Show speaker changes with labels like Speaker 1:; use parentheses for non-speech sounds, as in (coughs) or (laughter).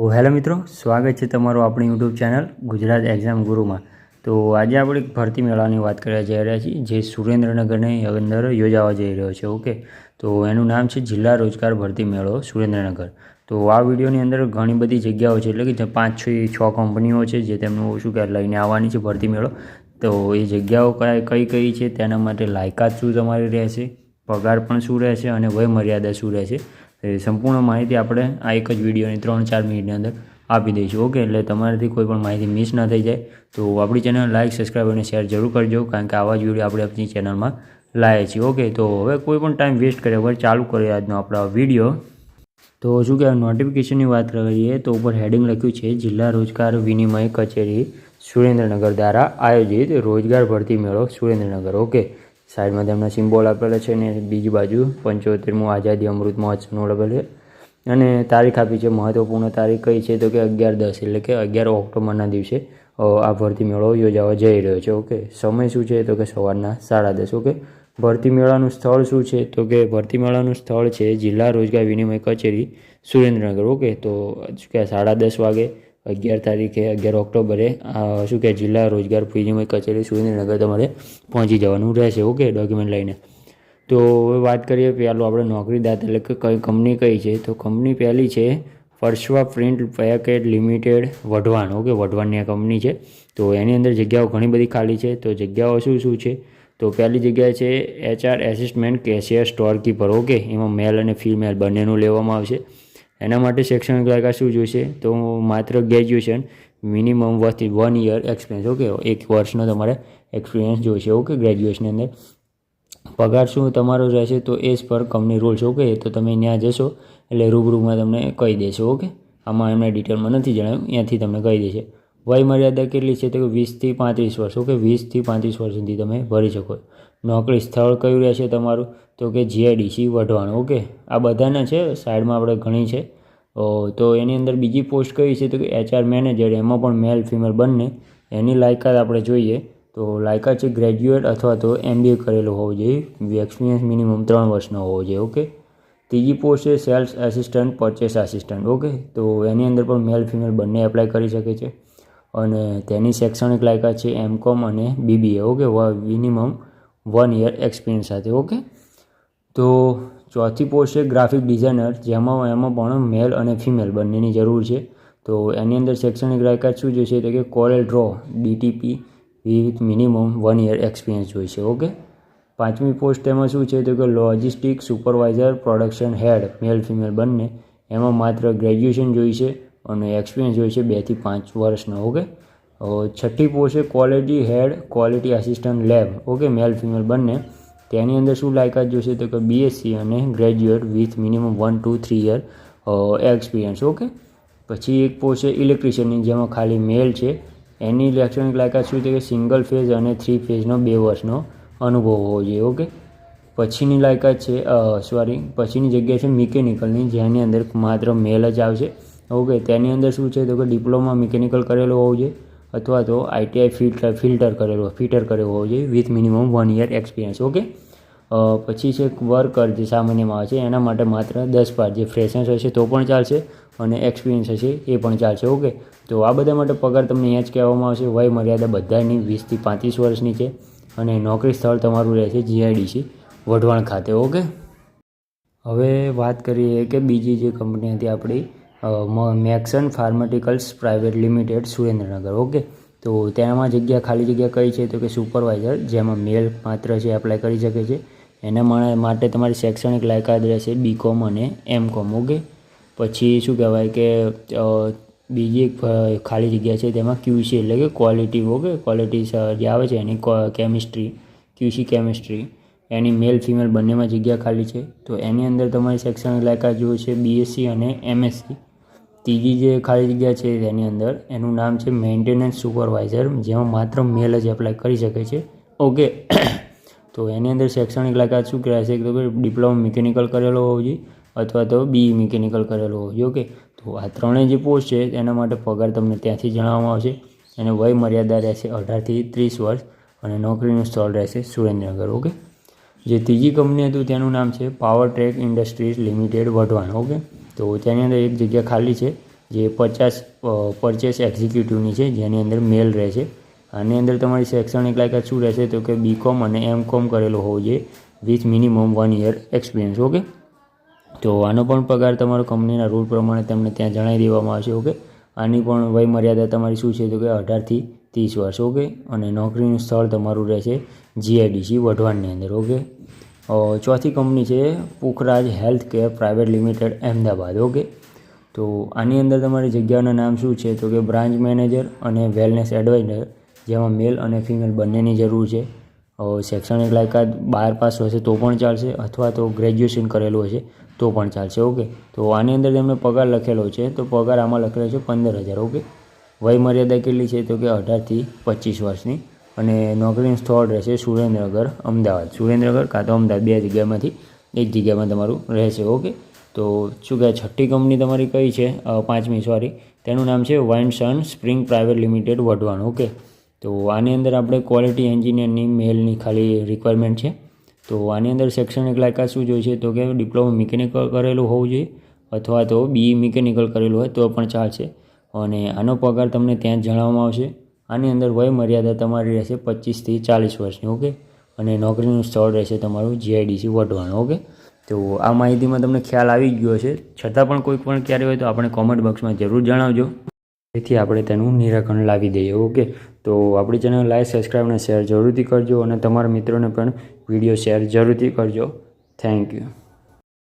Speaker 1: Hello મિત્રો, સ્વાગત છે તમારું આપણી યુટ્યુબ ચેનલ ગુજરાત એક્ઝામ ગુરુમાં. તો આજે આપણે એક ભરતી મેળાની વાત કરવા જઈ રહ્યા છીએ, જે સુરેન્દ્રનગરની અંદર યોજાવા જઈ રહ્યો છે, ઓકે? તો એનું નામ છે જિલ્લા રોજગાર ભરતી મેળો, સુરેન્દ્રનગર. તો આ વિડીયોની અંદર ઘણી બધી જગ્યાઓ છે, એટલે કે પાંચ છ છ કંપનીઓ છે, જે તેમનું શું કહેવાય લઈને આવવાની છે ભરતી મેળો. તો એ જગ્યાઓ કયા કઈ કઈ છે, તેના માટે લાયકાત શું તમારી રહેશે, પગાર પણ શું રહેશે અને વય મર્યાદા શું રહેશે? એ સંપૂર્ણ માહિતી આપણે આ એક જ વિડીયોની ત્રણ ચાર મિનિટની અંદર આપી દઈશું. ઓકે, એટલે તમારાથી કોઈ પણ માહિતી મિસ ના થઈ જાય. તો આપણી ચેનલ લાઇક સબસ્ક્રાઈબ અને શેર જરૂર કરજો, કારણ કે આવા જ વીડિયો આપણે આપણી ચેનલમાં લાવીએ છીએ. ઓકે, તો હવે કોઈ પણ ટાઈમ વેસ્ટ કર્યા વગર ચાલુ કરીએ આજનો આપણો વીડિયો. તો શું કહેવાય, નોટિફિકેશનની વાત કરીએ તો ઉપર હેડિંગ લખ્યું છે, જિલ્લા રોજગાર વિનિમય કચેરી સુરેન્દ્રનગર દ્વારા આયોજિત રોજગાર ભરતી મેળો સુરેન્દ્રનગર. ઓકે સાઈડમાં તેમના સિમ્બોલ આપેલા છે ને બીજી બાજુ પંચોતેરમું આઝાદી અમૃત મહોત્સવનું આપેલ છે. અને તારીખ આપી છે મહત્ત્વપૂર્ણ તારીખ કઈ છે તો કે અગિયાર દસ એટલે કે અગિયાર ઓક્ટોબરના દિવસે આ ભરતી મેળો યોજાવા જઈ રહ્યો છે. ઓકે, સમય શું છે તો કે સવારના સાડા દસ. ઓકે, ભરતી મેળાનું સ્થળ શું છે તો કે ભરતી મેળાનું સ્થળ છે જિલ્લા રોજગાર વિનિમય કચેરી સુરેન્દ્રનગર. ઓકે, તો કે સાડા દસ વાગે અગિયાર તારીખે, અગિયાર ઓક્ટોબરે શું કે જિલ્લા રોજગાર વિનિમય કચેરી સુરેન્દ્રનગર તમારે પહોંચી જવાનું રહેશે, ઓકે ડોક્યુમેન્ટ લઈને. તો હવે વાત કરીએ પહેલું આપણે નોકરીદાતા એટલે કે કઈ કંપની કઈ છે? તો કંપની પહેલી છે ફર્શવા print packet limited Wadhwan, okay, વઢવાણની આ કંપની છે. તો એની અંદર જગ્યાઓ ઘણી બધી ખાલી છે. તો જગ્યાઓ શું શું છે? તો પહેલી જગ્યા છે HR assistant cashier storekeeper okay, એમાં મેલ અને ફિમેલ બંનેનું લેવામાં આવશે. એના માટે શૈક્ષણિક લાયકાત શું જોઈશે? તો માત્ર ગ્રેજ્યુએશન મિનિમમ વસ્તી વન યર એક્સપિરિયન્સ ઓકે એક વર્ષનો તમારે એક્સપિરિયન્સ જોઈશે. ઓકે ગ્રેજ્યુએશનની અંદર પગાર શું તમારો રહેશે? તો as per company rules okay તો તમે ત્યાં જશો એટલે રૂબરૂમાં તમને કહી દેશે. ઓકે આમાં એમને ડિટેલમાં નથી જણાવ્યું. ત્યાંથી તમને કહી દેશે. વય મર્યાદા કેટલી છે તો કે વીસથી પાંત્રીસ વર્ષ, ઓકે? વીસથી પાંત્રીસ વર્ષ સુધી તમે ભરી શકો. નોકરી સ્થળ કયું રહેશે તમારું? તો કે જીઆઈડીસી, વઢવાણ, ઓકે? આ બધાના છે, સાઈડમાં આપણે ઘણી છે. તો એની અંદર બીજી પોસ્ટ કઈ છે તો કે એચઆર મેનેજર, એમાં પણ મેલ ફિમેલ બંને. એની લાયકાત આપણે જોઈએ તો લાયકાત છે ગ્રેજ્યુએટ અથવા તો એમબીએ કરેલો હોવો જોઈએ. એક્સપિરિયન્સ મિનિમમ ત્રણ વર્ષનો હોવો જોઈએ, ઓકે? ત્રીજી પોસ્ટ છે sales assistant purchase assistant okay? તો એની અંદર પણ મેલ ફિમેલ બંને એપ્લાય કરી શકે છે. અને તેની શૈક્ષણિક લાયકાત છે એમ કોમ અને BBA. Okay minimum one year experience સાથે, ઓકે? તો ચોથી પોસ્ટ છે ગ્રાફિક ડિઝાઇનર, જેમાં એમાં પણ મેલ અને ફિમેલ બંનેની જરૂર છે. તો એની અંદર શૈક્ષણિક લાયકાત શું જોઈશે? તો કે Corel Draw DTP with minimum one year experience જોઈશે, ઓકે? પાંચમી પોસ્ટ એમાં શું છે? તો કે logistic supervisor, production head, male female બંને. એમાં માત્ર ગ્રેજ્યુએશન જોઈશે અને એક્સપિરિયન્સ જોઈશે બેથી પાંચ વર્ષનો ઓકે છઠ્ઠી પોસ્ટ છે quality head quality assistant lab okay male female બંને. તેની અંદર શું લાયકાત જોશે તો કે બીએસસી અને graduate with minimum one two three year experience okay પછી એક પોસ્ટ છે ઇલેક્ટ્રિશિયનની જેમાં ખાલી મેલ છે. એની ઇલેક્ટ્રોનિક લાયકાત શું છે કે સિંગલ ફેઝ અને થ્રી ફેઝનો બે વર્ષનો અનુભવ હોવો જોઈએ ઓકે પછીની લાયકાત છે સોરી પછીની જગ્યા છે મિકેનિકલની જેની અંદર માત્ર મેલ જ આવશે. ઓકે તેની અંદર શું છે? તો કે ડિપ્લોમા મિકેનિકલ કરેલો હોવો જોઈએ અથવા તો આઈટીઆઈ ફિલ્ટર ફિલ્ટર કરેલો ફિલ્ટર કરેલો હોવો જોઈએ with minimum one year experience okay પછી છે વર્કર જે સામાન્યમાં આવે છે, એના માટે માત્ર દસ પાર જે ફ્રેશર્સ હશે તો પણ ચાલશે અને એક્સપિરિયન્સ હશે એ પણ ચાલશે ઓકે તો આ બધા માટે પગાર તમને અહીંયા જ કહેવામાં આવશે. વય મર્યાદા બધાની વીસથી પાંત્રીસ વર્ષની છે અને નોકરી સ્થળ તમારું રહેશે જીઆઈડીસી વઢવાણ ખાતે ઓકે હવે વાત કરીએ કે બીજી જે કંપની હતી આપણી Maxon pharmaceuticals private limited Surendranagar. Okay? તો તેમાં જગ્યા, ખાલી જગ્યા કઈ છે? તો કે સુપરવાઇઝર જેમાં મેલ માત્ર છે એપ્લાય કરી શકે છે. એના માટે તમારી શૈક્ષણિક લાયકાત રહેશે બીકોમ અને એમ કોમ ઓકે? પછી શું કહેવાય કે બીજી એક ખાલી જગ્યા છે, તેમાં ક્યુસી એટલે કે ક્વોલિટી ઓકે? ક્વોલિટી જે આવે છે, એની કેમિસ્ટ્રી ક્યુસી કેમિસ્ટ્રી એની મેલ ફિમેલ બંનેમાં જગ્યા ખાલી છે. તો એની અંદર તમારી શૈક્ષણિક લાયકાત છે બીએસસી અને એમએસસી ત્રીજી જે ખાલી જગ્યા છે તેની અંદર, એનું નામ છે મેન્ટેનન્સ સુપરવાઇઝર જેમાં માત્ર મેલ જ એપ્લાય કરી શકે છે. ઓકે (coughs) તો એની અંદર શૈક્ષણિક લાયકાત શું કહેવાય? છે કે ડિપ્લોમા મિકેનિકલ કરેલો હોવો જોઈએ, અથવા તો બી મિકેનિકલ કરેલો હોવો જોઈએ ઓકે તો આ ત્રણેય જે પોસ્ટ છે તેના માટે પગાર તમને ત્યાંથી જણાવવામાં આવશે. અને વય મર્યાદા રહેશે અઢારથી ત્રીસ વર્ષ, અને નોકરીનું સ્થળ રહેશે સુરેન્દ્રનગર ઓકે જે ત્રીજી કંપની હતું, તેનું નામ છે power track industries limited Wadhwan okay તો તેની અંદર એક જગ્યા ખાલી છે, જે પચાસ પરચેસ એક્ઝિક્યુટિવની છે, જેની અંદર મેલ રહેશે આની અંદર તમારી શૈક્ષણિક લાયકાત શું રહેશે તો કે બીકોમ અને એમ કોમ કરેલો હોવો જોઈએ with minimum one year experience okay તો આનો પણ પગાર તમારો કંપનીના રૂલ પ્રમાણે તમને ત્યાં જણાવી દેવામાં આવશે ઓકે આની પણ વય મર્યાદા તમારી શું છે તો કે અઢારથી ત્રીસ વર્ષ ઓકે અને નોકરીનું સ્થળ તમારું રહેશે જીઆઈડીસી વઢવાણની અંદર ઓકે ચોથી કંપની છે Pukhraj health care private limited Ahmedabad okay? તો આની અંદર તમારી જગ્યાનું નામ શું છે? તો કે બ્રાન્ચ મેનેજર અને વેલનેસ એડવાઇઝર, જેમાં મેલ અને ફિમેલ બંનેની જરૂર છે. શૈક્ષણિક લાયકાત બાર પાસ હશે તો પણ ચાલશે, અથવા તો ગ્રેજ્યુએશન કરેલું હશે તો પણ ચાલશે, ઓકે? તો આની અંદર તેમણે પગાર લખેલો છે, તો પગાર આમાં લખેલો છે પંદર હજાર, ઓકે? વય મર્યાદા કેટલી છે? તો કે અઢારથી પચીસ વર્ષની. અને નોકરીનું સ્થળ રહેશે સુરેન્દ્રનગર, અમદાવાદ. સુરેન્દ્રનગર કાં તો અમદાવાદ, બે જગ્યામાંથી, એક જગ્યામાં તમારું રહેશે, ઓકે? તો શું કહે, છઠ્ઠી કંપની તમારી કઈ છે? પાંચમી, સોરી. તેનું નામ છે wine sun spring private limited Wadhwan, okay? તો આની અંદર આપણે ક્વોલિટી એન્જિનિયરની મેલની ખાલી રિક્વાયરમેન્ટ છે. તો આની અંદર શૈક્ષણિક લાયકાત શું જોઈએ છે? તો કે ડિપ્લોમા મિકેનિકલ કરેલું હોવું જોઈએ, અથવા તો બી મિકેનિકલ કરેલું હોય, તો પણ ચાલશે. અને આનો પગાર તમને ત્યાં જ જણાવવામાં આવશે. આની અંદર વય મર્યાદા તમારી રહેશે પચીસથી ચાલીસ વર્ષની, ઓકે? અને નોકરીનું સ્થળ રહેશે તમારું જીઆઈડીસી વઢવાણ, ઓકે? તો આ માહિતીમાં તમને ખ્યાલ આવી ગયો છે છતાં પણ કોઈ પણ ક્યારે હોય તો આપણે કોમેન્ટ બોક્સમાં જરૂર જણાવજો. જેથી આપણે તેનું નિરાકરણ લાવી દઈએ, ઓકે? તો આપણી ચેનલ લાઈક સબસ્ક્રાઈબ અને શેર જરૂરથી કરજો અને તમારા મિત્રોને પણ વીડિયો શેર જરૂરથી કરજો. Thank you